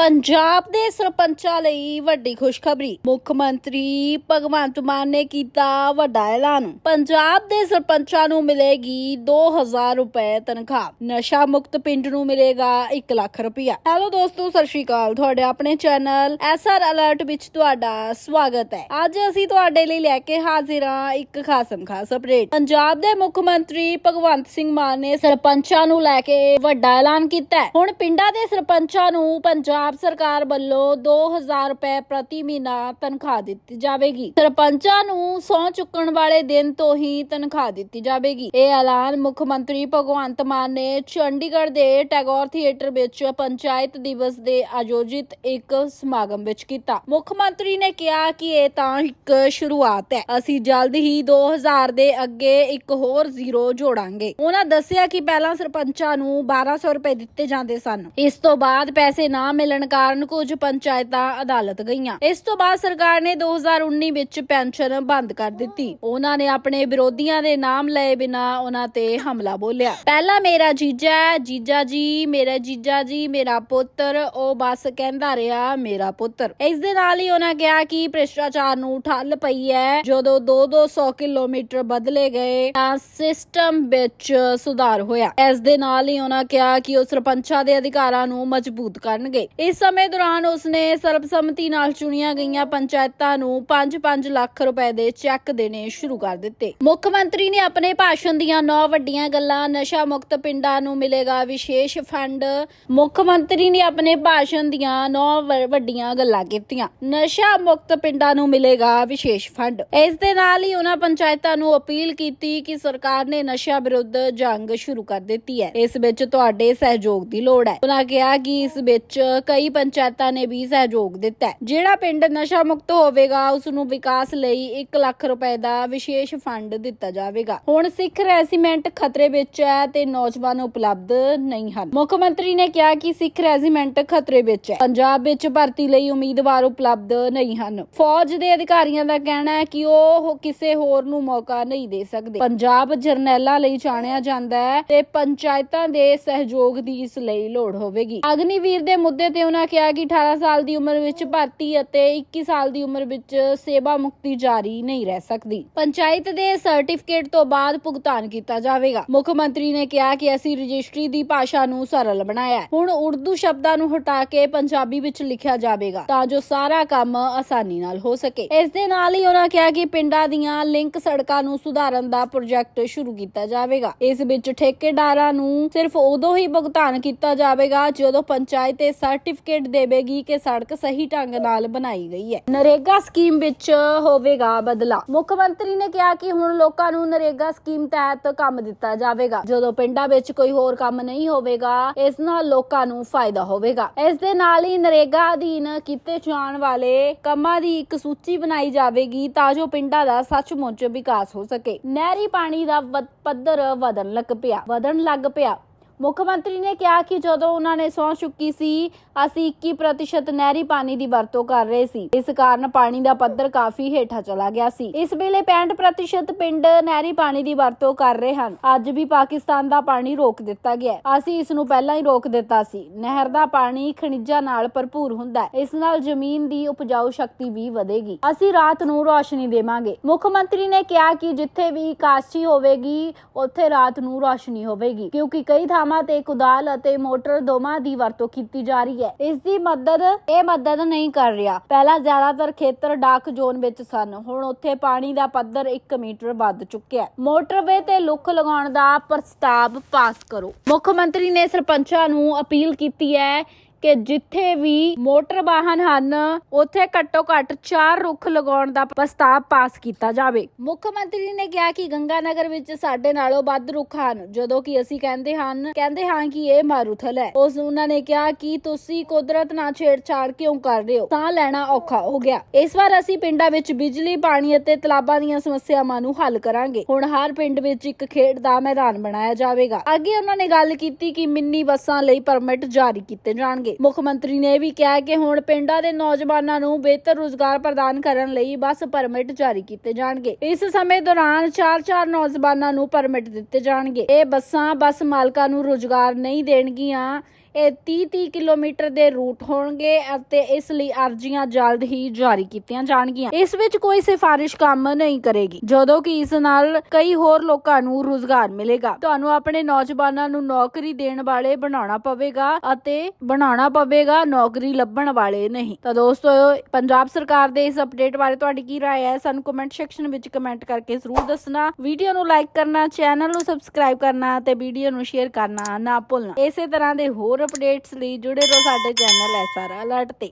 ਪੰਜਾਬ ਦੇ ਸਰਪੰਚਾਂ ਲਈ ਵੱਡੀ ਖੁਸ਼ਖਬਰੀ। ਮੁੱਖ ਮੰਤਰੀ ਭਗਵੰਤ ਮਾਨ ਨੇ ਕੀਤਾ ਵੱਡਾ ਐਲਾਨ। ਪੰਜਾਬ ਦੇ ਸਰਪੰਚਾਂ ਨੂੰ ਮਿਲੇਗੀ 2000 ਰੁਪਏ ਤਨਖਾਹ। ਨਸ਼ਾ ਮੁਕਤ ਪਿੰਡ ਨੂੰ ਮਿਲੇਗਾ 1 ਲੱਖ ਰੁਪਇਆ। ਹੈਲੋ ਦੋਸਤੋ, ਸਤਿ ਸ਼੍ਰੀ ਅਕਾਲ। ਤੁਹਾਡੇ ਆਪਣੇ ਚੈਨਲ ਐਸਆਰ ਅਲਰਟ ਵਿੱਚ ਤੁਹਾਡਾ ਸਵਾਗਤ ਹੈ। ਅੱਜ ਅਸੀਂ ਤੁਹਾਡੇ ਲਈ ਲੈ ਕੇ ਹਾਜ਼ਰ ਹਾਂ ਇੱਕ ਖਾਸਮ ਖਾਸ ਅਪਡੇਟ। ਪੰਜਾਬ ਦੇ ਮੁੱਖ ਮੰਤਰੀ ਭਗਵੰਤ ਸਿੰਘ ਮਾਨ ਨੇ ਸਰਪੰਚਾਂ ਨੂੰ ਲੈ ਕੇ ਵੱਡਾ ਐਲਾਨ ਕੀਤਾ ਹੁਣ ਪਿੰਡਾਂ ਦੇ ਸਰਪੰਚਾਂ ਨੂੰ ਪੰਜਾਬ ਸਰਕਾਰ ਵੱਲੋਂ 2000 ਰੁਪਏ ਪ੍ਰਤੀ ਮਹੀਨਾ ਤਨਖਾਹ ਦਿੱਤੀ ਜਾਵੇਗੀ। ਸਰਪੰਚਾਂ ਨੂੰ ਸੌ ਚੁੱਕਣ ਵਾਲੇ ਦਿਨ ਤੋਂ ਹੀ ਤਨਖਾਹ ਦਿੱਤੀ ਜਾਵੇਗੀ। ਇਹ ਐਲਾਨ ਮੁੱਖ ਮੰਤਰੀ ਭਗਵੰਤ ਮਾਨ ਨੇ ਚੰਡੀਗੜ੍ਹ ਦੇ ਟੈਗੋਰ ਥੀਏਟਰ ਵਿੱਚ ਪੰਚਾਇਤ ਦਿਵਸ ਦੇ ਆਯੋਜਿਤ ਇੱਕ ਸਮਾਗਮ ਵਿੱਚ ਕੀਤਾ। ਮੁੱਖ ਮੰਤਰੀ ਨੇ ਕਿਹਾ ਕਿ ਇਹ ਤਾਂ ਇੱਕ ਸ਼ੁਰੂਆਤ ਹੈ। ਅਸੀਂ ਜਲਦ ਹੀ 2000 ਦੇ ਅੱਗੇ ਇੱਕ ਹੋਰ ਜ਼ੀਰੋ ਜੋੜਾਂਗੇ। ਉਹਨਾਂ ਦੱਸਿਆ ਕਿ ਪਹਿਲਾਂ ਸਰਪੰਚਾਂ ਨੂੰ 1200 ਰੁਪਏ ਦਿੱਤੇ ਜਾਂਦੇ ਸਨ। ਇਸ ਤੋਂ ਬਾਅਦ ਪੈਸੇ ਨਾ ਮਿਲਣ ਕਾਰਨ ਕੁਝ ਪੰਚਾਇਤਾਂ ਅਦਾਲਤ ਗਈਆਂ। ਇਸ ਤੋਂ ਬਾਅਦ ਸਰਕਾਰ ਨੇ 2019 ਵਿੱਚ ਪੈਨਸ਼ਨ ਬੰਦ ਕਰ ਦਿੱਤੀ। ਉਹਨਾਂ ਨੇ ਆਪਣੇ ਵਿਰੋਧੀਆਂ ਦੇ ਨਾਮ ਲਏ ਬਿਨਾ ਉਹਨਾਂ ਤੇ ਹਮਲਾ ਬੋਲਿਆ। ਪਹਿਲਾ ਮੇਰਾ ਜੀਜਾ ਜੀਜਾ ਜੀ, ਮੇਰਾ ਜੀਜਾ ਜੀ, ਮੇਰਾ ਪੁੱਤਰ, ਉਹ ਬਸ ਕਹਿੰਦਾ ਰਿਹਾ, ਮੇਰਾ ਪੁੱਤਰ। ਇਸ ਦੇ ਨਾਲ ਹੀ ਉਹਨਾਂ ਕਿਹਾ ਕਿ ਭ੍ਰਿਸ਼ਟਾਚਾਰ ਨੂੰ ਠੱਲ ਪਈ ਹੈ। ਜਦੋਂ 2-200 ਕਿਲੋਮੀਟਰ ਬਦਲੇ ਗਏ ਤਾਂ ਸਿਸਟਮ ਵਿੱਚ ਸੁਧਾਰ ਹੋਇਆ। ਇਸ ਦੇ ਨਾਲ ਹੀ ਉਹਨਾਂ ਕਿਹਾ ਕਿ ਉਹ ਸਰਪੰਚਾਂ ਦੇ ਅਧਿਕਾਰਾਂ ਨੂੰ ਮਜ਼ਬੂਤ ਕਰਨਗੇ। ਇਸ ਸਮੇਂ ਦੌਰਾਨ ਉਸਨੇ ਸਰਬਸੰਮਤੀ ਨਾਲ ਚੁਣੀਆਂ ਗਈਆਂ ਪੰਚਾਇਤਾਂ ਨੂੰ 5-5 ਲੱਖ ਰੁਪਏ ਦੇ ਚੈੱਕ ਦੇਣੇ ਸ਼ੁਰੂ ਕਰ ਦਿੱਤੇ। ਮੁੱਖ ਮੰਤਰੀ ਨੇ ਆਪਣੇ ਭਾਸ਼ਣ ਦੀਆਂ ਨੌ ਵੱਡੀਆਂ ਗੱਲਾਂ ਨਸ਼ਾ ਮੁਕਤ ਪਿੰਡਾਂ ਨੂੰ ਮਿਲੇਗਾ ਵਿਸ਼ੇਸ਼ ਫੰਡ। ਮੁੱਖ ਮੰਤਰੀ ਨੇ ਆਪਣੇ ਭਾਸ਼ਣ ਦੀਆਂ ਨੌ ਵੱਡੀਆਂ ਗੱਲਾਂ ਕੀਤੀਆਂ। ਨਸ਼ਾ ਮੁਕਤ ਪਿੰਡਾਂ ਨੂੰ ਮਿਲੇਗਾ ਵਿਸ਼ੇਸ਼ ਫੰਡ। ਇਸ ਦੇ ਨਾਲ ਹੀ ਉਹਨਾਂ ਪੰਚਾਇਤਾਂ ਨੂੰ ਅਪੀਲ ਕੀਤੀ ਕਿ ਸਰਕਾਰ ਨੇ ਨਸ਼ਾ ਵਿਰੁੱਧ ਜੰਗ ਸ਼ੁਰੂ ਕਰ ਦਿੱਤੀ ਹੈ। ਇਸ ਵਿੱਚ ਤੁਹਾਡੇ ਸਹਿਯੋਗ ਦੀ ਲੋੜ ਹੈ। ਉਹਨਾਂ ਕਿਹਾ ਕਿ ਇਸ ਵਿੱਚ ਕਈ ਪੰਚਾਇਤਾਂ ਨੇ ਵੀ ਸਹਿਯੋਗ ਦਿੱਤਾ ਜਿਹੜਾ ਪਿੰਡ ਨਸ਼ਾ ਮੁਕਤ ਹੋਵੇਗਾ ਉਸ ਨੂੰ ਵਿਕਾਸ ਲਈ 1 ਲੱਖ ਰੁਪਏ ਦਾ ਵਿਸ਼ੇਸ਼ ਫੰਡ ਦਿੱਤਾ ਜਾਵੇਗਾ। ਹੁਣ ਸਿੱਖ ਰੈਜੀਮੈਂਟ ਖਤਰੇ ਵਿੱਚ ਹੈ ਤੇ ਨੌਜਵਾਨ ਉਪਲਬਧ ਨਹੀਂ ਹਨ। ਮੁੱਖ ਮੰਤਰੀ ਨੇ ਕਿਹਾ ਕਿ ਸਿੱਖ ਰੈਜੀਮੈਂਟ ਖਤਰੇ ਵਿੱਚ ਹੈ। ਪੰਜਾਬ ਵਿੱਚ ਭਰਤੀ ਲਈ ਉਮੀਦਵਾਰ ਉਪਲਬਧ ਨਹੀਂ ਹਨ। ਫੌਜ ਦੇ ਅਧਿਕਾਰੀਆਂ ਦਾ ਕਹਿਣਾ ਹੈ ਕਿ ਉਹ ਕਿਸੇ ਹੋਰ ਨੂੰ ਮੌਕਾ ਨਹੀਂ ਦੇ ਸਕਦੇ। ਪੰਜਾਬ ਜਰਨੈਲਾਂ ਲਈ ਜਾਣਿਆ ਜਾਂਦਾ ਹੈ ਤੇ ਪੰਚਾਇਤਾਂ ਦੇ ਸਹਿਯੋਗ ਦੀ ਇਸ ਲਈ ਲੋੜ ਹੋਵੇਗੀ। ਅਗਨੀਵੀਰ ਦੇ ਮੁੱਦੇ ਤੇ ਉਹਨਾਂ ਕਿਹਾ ਕਿ 18 ਸਾਲ ਦੀ ਉਮਰ ਵਿੱਚ ਭਰਤੀ ਅਤੇ 21 ਸਾਲ ਦੀ ਉਮਰ ਵਿੱਚ ਸੇਵਾ ਮੁਕਤੀ ਜਾਰੀ ਨਹੀਂ ਰਹਿ ਸਕਦੀ। ਪੰਚਾਇਤ ਦੇ ਸਰਟੀਫਿਕੇਟ ਤੋਂ ਬਾਅਦ ਭੁਗਤਾਨ ਕੀਤਾ ਜਾਵੇਗਾ। ਮੁੱਖ ਮੰਤਰੀ ਨੇ ਕਿਹਾ ਕਿ ਅਸੀਂ ਰਜਿਸਟਰੀ ਦੀ ਭਾਸ਼ਾ ਨੂੰ ਸਰਲ ਬਣਾਇਆ ਹੁਣ ਉਰਦੂ ਸ਼ਬਦਾਂ ਨੂੰ ਹਟਾ ਕੇ ਪੰਜਾਬੀ ਵਿੱਚ ਲਿਖਿਆ ਜਾਵੇਗਾ ਤਾਂ ਜੋ ਸਾਰਾ ਕੰਮ ਆਸਾਨੀ ਨਾਲ ਹੋ ਸਕੇ। ਇਸ ਦੇ ਨਾਲ ਹੀ ਉਹਨਾਂ ਕਿਹਾ ਕਿ ਪਿੰਡਾਂ ਦੀਆਂ ਲਿੰਕ ਸੜਕਾਂ ਨੂੰ ਸੁਧਾਰਨ ਦਾ ਪ੍ਰੋਜੈਕਟ ਸ਼ੁਰੂ ਕੀਤਾ ਜਾਵੇਗਾ। ਇਸ ਵਿੱਚ ਠੇਕੇਦਾਰਾਂ ਨੂੰ ਸਿਰਫ ਉਦੋਂ ਹੀ ਭੁਗਤਾਨ ਕੀਤਾ ਜਾਵੇਗਾ ਜਦੋਂ ਪੰਚਾਇਤ ਇਹ ਸਰਟੀਫਿਕੇਟ ਦੇਵੇਗੀ ਕਿ ਸੜਕ ਸਹੀ ਢੰਗ ਨਾਲ ਬਣਾਈ ਗਈ ਹੈ। ਨਰੇਗਾ ਸਕੀਮ ਵਿੱਚ ਹੋਵੇਗਾ ਬਦਲਾ। ਮੁੱਖ ਮੰਤਰੀ ਨੇ ਕਿਹਾ ਕਿ ਹੁਣ ਲੋਕਾਂ ਨੂੰ ਨਰੇਗਾ ਸਕੀਮ ਤਹਿਤ ਕੰਮ ਦਿੱਤਾ ਜਾਵੇਗਾ। ਜਦੋਂ ਪਿੰਡਾਂ ਵਿੱਚ ਕੋਈ ਹੋਰ ਕੰਮ ਨਹੀਂ ਹੋਵੇਗਾ, ਇਸ ਨਾਲ ਲੋਕਾਂ ਨੂੰ ਫਾਇਦਾ ਹੋਵੇਗਾ। ਇਸ ਦੇ ਨਾਲ ਹੀ ਨਰੇਗਾ ਅਧੀਨ ਕੀਤੇ ਜਾਣ ਵਾਲੇ ਕੰਮਾਂ ਦੀ ਇੱਕ ਸੂਚੀ ਬਣਾਈ ਜਾਵੇਗੀ ਤਾਂ ਜੋ ਪਿੰਡਾਂ ਦਾ ਸੱਚਮੁੱਚ ਵਿਕਾਸ ਹੋ ਸਕੇ। ਨਹਿਰੀ ਪਾਣੀ ਦਾ ਪੱਧਰ ਵਧਣ ਲੱਗ ਪਿਆ। ਵਧਣ ਲੱਗ ਪਿਆ। ਮੁੱਖ ਮੰਤਰੀ ਨੇ ਕਿਹਾ ਕਿ ਜਦੋਂ ਉਹਨਾਂ ਨੇ ਸਹੁੰ ਚੁੱਕੀ ਸੀ, ਅਸੀਂ 21% ਨਹਿਰੀ ਪਾਣੀ ਦੀ ਵਰਤੋਂ ਕਰ ਰਹੇ ਸੀ। ਇਸ ਕਾਰਨ ਪਾਣੀ ਦਾ ਪੱਧਰ ਕਾਫੀ ਹੇਠਾਂ ਚਲਾ ਗਿਆ ਸੀ। ਇਸ ਵੇਲੇ 65% ਪਿੰਡ ਨਹਿਰੀ ਪਾਣੀ ਦੀ ਵਰਤੋਂ ਕਰ ਰਹੇ ਹਨ। ਅੱਜ ਵੀ ਪਾਕਿਸਤਾਨ ਦਾ ਪਾਣੀ ਰੋਕ ਦਿੱਤਾ ਗਿਆ ਅਸੀਂ ਇਸ ਨੂੰ ਪਹਿਲਾਂ ਹੀ ਰੋਕ ਦਿੱਤਾ ਸੀ। ਨਹਿਰ ਦਾ ਪਾਣੀ ਖਣਿਜਾਂ ਨਾਲ ਭਰਪੂਰ ਹੁੰਦਾ ਹੈ। ਇਸ ਨਾਲ ਜ਼ਮੀਨ ਦੀ ਉਪਜਾਊ ਸ਼ਕਤੀ ਵੀ ਵਧੇਗੀ। ਅਸੀਂ ਰਾਤ ਨੂੰ ਰੋਸ਼ਨੀ ਦੇਵਾਂਗੇ। ਮੁੱਖ ਮੰਤਰੀ ਨੇ ਕਿਹਾ ਕਿ ਜਿੱਥੇ ਵੀ ਕਾਸ਼ੀ ਹੋਵੇਗੀ, ਉੱਥੇ ਰਾਤ ਨੂੰ ਰੋਸ਼ਨੀ ਹੋਵੇਗੀ। ਕਿਉਂਕਿ ਕਈ ਥਾਵਾਂ ਤੇ ਕੁਦਾਲ ਅਤੇ ਮੋਟਰ ਦੋਵਾਂ ਦੀ ਵਰਤੋਂ ਕੀਤੀ ਜਾ ਰਹੀ ਹੈ। ਇਸ ਦੀ ਮਦਦ, ਇਹ ਮਦਦ ਨਹੀਂ ਕਰ ਰਿਹਾ। ਪਹਿਲਾਂ ਜ਼ਿਆਦਾਤਰ ਖੇਤਰ ਡਾਕ ਜ਼ੋਨ ਵਿੱਚ ਸਨ। ਹੁਣ ਉੱਥੇ ਪਾਣੀ ਦਾ ਪੱਧਰ 1 ਮੀਟਰ ਵੱਧ ਚੁੱਕਿਆ ਹੈ। ਮੋਟਰਵੇ ਤੇ ਲੁੱਕ ਲਗਾਉਣ ਦਾ ਪ੍ਰਸਤਾਵ ਪਾਸ ਕਰੋ। ਮੁੱਖ ਮੰਤਰੀ ਨੇ ਸਰਪੰਚਾਂ ਨੂੰ ਅਪੀਲ ਕੀਤੀ ਹੈ ਕਿ ਜਿੱਥੇ ਵੀ ਮੋਟਰ ਵਾਹਨ ਹਨ, ਉੱਥੇ ਘੱਟੋ ਘੱਟ 4 ਰੁੱਖ ਲਗਾਉਣ ਦਾ ਪ੍ਰਸਤਾਵ ਪਾਸ ਕੀਤਾ ਜਾਵੇ। ਮੁੱਖ ਮੰਤਰੀ ਨੇ ਕਿਹਾ ਕਿ ਗੰਗਾਨਗਰ ਵਿੱਚ ਸਾਡੇ ਨਾਲੋਂ ਵੱਧ ਰੁੱਖ ਹਨ, ਜਦੋਂ ਕਿ ਅਸੀਂ ਕਹਿੰਦੇ ਹਨ, ਕਹਿੰਦੇ ਹਾਂ ਕਿ ਇਹ ਮਾਰੂਥਲ ਹੈ। ਉਸ ਉਹਨਾਂ ਨੇ ਕਿਹਾ ਕਿ ਤੁਸੀਂ ਕੁਦਰਤ ਨਾਲ ਛੇੜਛਾੜ ਕਿਉਂ ਕਰ ਰਹੇ ਹੋ? ਤਾਂ ਲੈਣਾ ਔਖਾ ਹੋ ਗਿਆ। ਇਸ ਵਾਰ ਅਸੀਂ ਪਿੰਡਾਂ ਵਿੱਚ ਬਿਜਲੀ, ਪਾਣੀ ਅਤੇ ਤਲਾਬਾਂ ਦੀਆਂ ਸਮੱਸਿਆਵਾਂ ਨੂੰ ਹੱਲ ਕਰਾਂਗੇ। ਹੁਣ ਹਰ ਪਿੰਡ ਵਿੱਚ ਇੱਕ ਖੇਡ ਦਾ ਮੈਦਾਨ ਬਣਾਇਆ ਜਾਵੇਗਾ। ਅੱਗੇ ਉਹਨਾਂ ਨੇ ਗੱਲ ਕੀਤੀ ਕਿ ਮਿੰਨੀ ਬੱਸਾਂ ਲਈ ਪਰਮਿਟ ਜਾਰੀ ਕੀਤੇ ਜਾਣਗੇ। ਮੁੱਖ ਮੰਤਰੀ ਨੇ ਇਹ ਵੀ ਕਿਹਾ ਕਿ ਹੁਣ ਪਿੰਡਾਂ ਦੇ ਨੌਜਵਾਨਾਂ ਨੂੰ ਬਿਹਤਰ ਰੁਜ਼ਗਾਰ ਪ੍ਰਦਾਨ ਕਰਨ ਲਈ ਬੱਸ ਪਰਮਿਟ ਜਾਰੀ ਕੀਤੇ ਜਾਣਗੇ। ਇਸ ਸਮੇਂ ਦੌਰਾਨ 4-4 ਨੌਜਵਾਨਾਂ ਨੂੰ ਪਰਮਿਟ ਦਿੱਤੇ ਜਾਣਗੇ। ਇਹ ਬੱਸਾਂ ਬੱਸ ਮਾਲਕਾਂ ਨੂੰ ਰੁਜ਼ਗਾਰ ਨਹੀਂ ਦੇਣਗੀਆਂ। ਇਹ 30-30 ਕਿਲੋਮੀਟਰ ਦੇ ਰੂਟ ਹੋਣਗੇ ਅਤੇ ਇਸ ਲਈ ਅਰਜ਼ੀਆਂ ਜਲਦ ਹੀ ਜਾਰੀ ਕੀਤੀਆਂ ਜਾਣਗੀਆਂ ਇਸ ਵਿੱਚ ਕੋਈ ਸਿਫਾਰਿਸ਼ ਕੰਮ ਨਹੀਂ ਕਰੇਗੀ ਜਦੋਂ ਕਿ ਇਸ ਨਾਲ ਕਈ ਹੋਰ ਲੋਕਾਂ ਨੂੰ ਰੋਜ਼ਗਾਰ ਮਿਲੇਗਾ ਤੁਹਾਨੂੰ ਆਪਣੇ ਨੌਜਵਾਨਾਂ ਨੂੰ ਨੌਕਰੀ ਦੇਣ ਵਾਲੇ ਬਣਾਉਣਾ ਪਵੇਗਾ ਅਤੇ ਬਣਾਉਣਾ ਪਵੇਗਾ ਨੌਕਰੀ ਲੱਭਣ ਵਾਲੇ ਨਹੀਂ ਤਾਂ ਦੋਸਤੋ ਪੰਜਾਬ ਸਰਕਾਰ ਦੇ ਇਸ ਅਪਡੇਟ ਬਾਰੇ ਤੁਹਾਡੀ ਕੀ رائے ਹੈ ਸਾਨੂੰ ਕਮੈਂਟ ਸੈਕਸ਼ਨ ਵਿੱਚ ਕਮੈਂਟ ਕਰਕੇ ਜ਼ਰੂਰ ਦੱਸਣਾ ਵੀਡੀਓ ਨੂੰ ਲਾਈਕ ਕਰਨਾ ਚੈਨਲ ਨੂੰ ਸਬਸਕ੍ਰਾਈਬ ਕਰਨਾ ਤੇ ਵੀਡੀਓ ਨੂੰ ਸ਼ੇਅਰ ਕਰਨਾ ਨਾ ਭੁੱਲਣਾ ਇਸੇ ਤਰ੍ਹਾਂ ਦੇ ਹੋਰ ਅਪਡੇਟਸ ਲਈ ਜੁੜੇ ਰਹੋ ਸਾਡੇ ਚੈਨਲ ਐਸਆਰ ਅਲਰਟ ਤੇ।